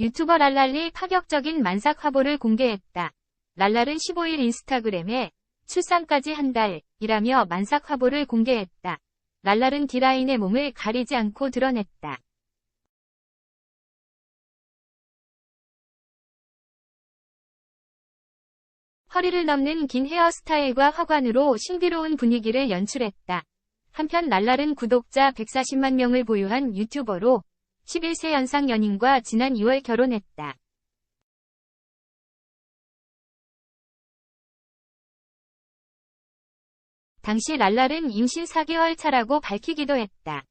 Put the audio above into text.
유튜버 랄랄리 파격적인 만삭 화보를 공개했다. 랄랄은 15일 인스타그램에 출산까지 한 달이라며 만삭 화보를 공개했다. 랄랄은 D라인의 몸을 가리지 않고 드러냈다. 허리를 넘는 긴 헤어스타일과 화관으로 신비로운 분위기를 연출했다. 한편 랄랄은 구독자 140만 명을 보유한 유튜버로 11세 연상 연인과 지난 2월 결혼했다. 당시 랄랄은 임신 4개월 차라고 밝히기도 했다.